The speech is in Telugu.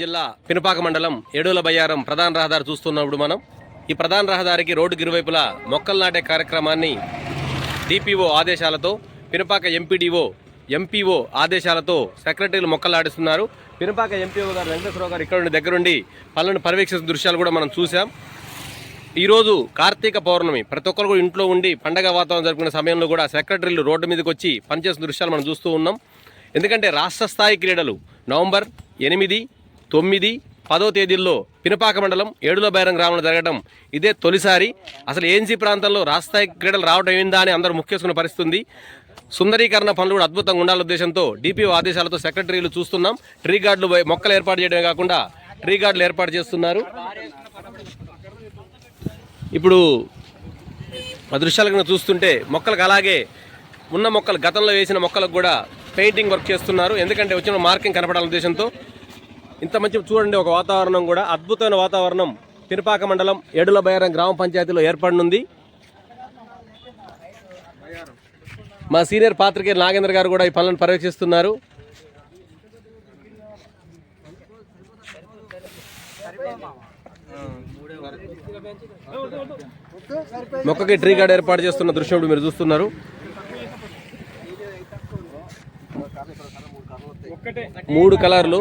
జిల్లా పినపాక మండలం ఏడూల బయ్యారం ప్రధాన రహదారి చూస్తున్నప్పుడు మనం ఈ ప్రధాన రహదారికి రోడ్డు ఇరువైపులా మొక్కలు నాటే కార్యక్రమాన్ని డిపిఓ ఆదేశాలతో పినపాక ఎంపీడీఓ ఎంపీఓ ఆదేశాలతో సెక్రటరీలు మొక్కలు నాటిస్తున్నారు. పినపాక ఎంపీఓ గారు వెంకటేశ్వరరావు గారు ఇక్కడ నుండి దగ్గరుండి పనులను పర్యవేక్షిస్తున్న దృశ్యాలు కూడా మనం చూసాం ఈరోజు కార్తీక పౌర్ణమి. ప్రతి ఒక్కరు కూడా ఇంట్లో ఉండి పండగ వాతావరణం జరుపుకునే సమయంలో కూడా సెక్రటరీలు రోడ్డు మీదకి వచ్చి పనిచేస్తున్న దృశ్యాలు మనం చూస్తూ ఉన్నాం. ఎందుకంటే రాష్ట్ర స్థాయి క్రీడలు నవంబర్ ఎనిమిది తొమ్మిది పదో తేదీల్లో పినపాక మండలం ఏడుల బైరం గ్రామంలో జరగడం ఇదే తొలిసారి. అసలు ఏఎన్సీ ప్రాంతంలో రాష్ట్ర క్రీడలు రావడం ఏందా అని అందరూ ముఖ్యసుకున్న పరిస్థితుంది. సుందరీకరణ పనులు కూడా అద్భుతంగా ఉండాలనే ఉద్దేశంతో డిపిఓ ఆదేశాలతో సెక్రటరీలు చూస్తున్నాం. ట్రీ గార్డులు మొక్కలు ఏర్పాటు చేయడమే కాకుండా ట్రీ గార్డులు ఏర్పాటు చేస్తున్నారు. ఇప్పుడు ఆ దృశ్యాలు కనుక చూస్తుంటే మొక్కలకు అలాగే ఉన్న మొక్కలు గతంలో వేసిన మొక్కలకు కూడా పెయింటింగ్ వర్క్ చేస్తున్నారు. ఎందుకంటే వచ్చిన మార్కింగ్ కనపడాలనే ఉద్దేశంతో ఇంత మంచి చూడండి ఒక వాతావరణం కూడా. అద్భుతమైన వాతావరణం. తిరుపాక మండలం ఏడుల బయారం గ్రామ పంచాయతీలో ఏర్పడనుంది. మా సీనియర్ పాత్రికేయ నాగేంద్ర గారు కూడా ఈ పనులను పర్యవేక్షిస్తున్నారు. మొక్కకి ట్రీ గార్డ్ ఏర్పాటు చేస్తున్న దృశ్యం మీరు చూస్తున్నారు. మూడు కలర్లు.